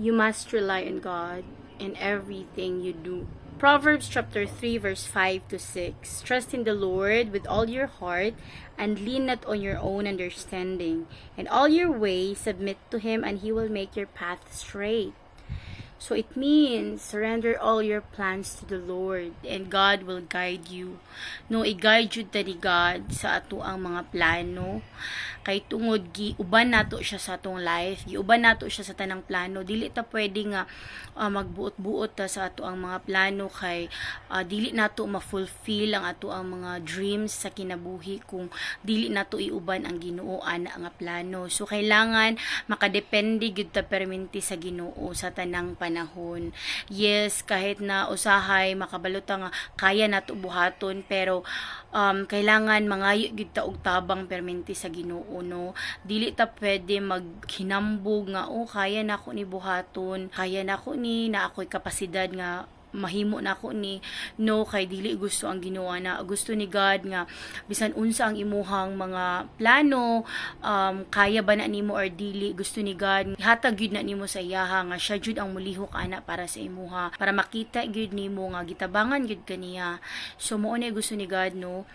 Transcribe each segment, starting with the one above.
You must rely on God in everything you do. Proverbs chapter 3 verse 5 to 6. Trust in the Lord with all your heart and lean not on your own understanding. In all your ways submit to him and he will make your path straight. So it means surrender all your plans to the Lord and God will guide you. No, i-guide you ta ni God sa ato ang mga plano. Kay tungod gi uban nato siya sa atong life, giuban nato siya sa tanang plano. Dili ta pwede nga ah, magbuot-buot ta sa ato ang mga plano kay ah, dili nato ma-fulfill ang ato ang mga dreams sa kinabuhi kung dili nato iuban ang Ginoo ana nga plano. So kailangan makadepende gyud ta perminti sa Ginoo sa tanang panahon. Yes, kahit na usahay makabalot nga kaya nato buhaton pero um, kailangan mangayo gyud ta og tabang perminti sa Ginoo no. Dili ta pwede maghinambog nga oh kaya na ako ni buhaton, kaya na ako ni na ako'y kapasidad nga mahimo na ako ni no kay dili gusto ang ginawa na. Gusto ni God nga bisan unsa ang imuhang mga plano um, kaya ba na nimo or dili? Gusto ni God hatag gyud na nimo sa iyaha nga siya jud ang mulihok ana para sa imuha para makita gyud nimo nga gitabangan gyud kaniya. So mo na gusto ni God no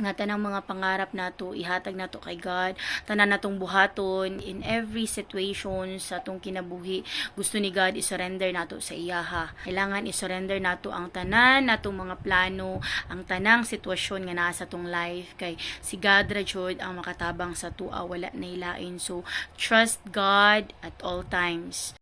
nga tanang mga pangarap nato ihatag nato kay God. Tanan natong buhaton in every situation sa atong kinabuhi. Gusto ni God i-surrender nato sa iyaha kailangan i-surrender nato ang tanan natong mga plano ang tanang sitwasyon nga naa sa tong life. Kay si God ra jud ang makatabang sa tua wala na ilain so trust God at all times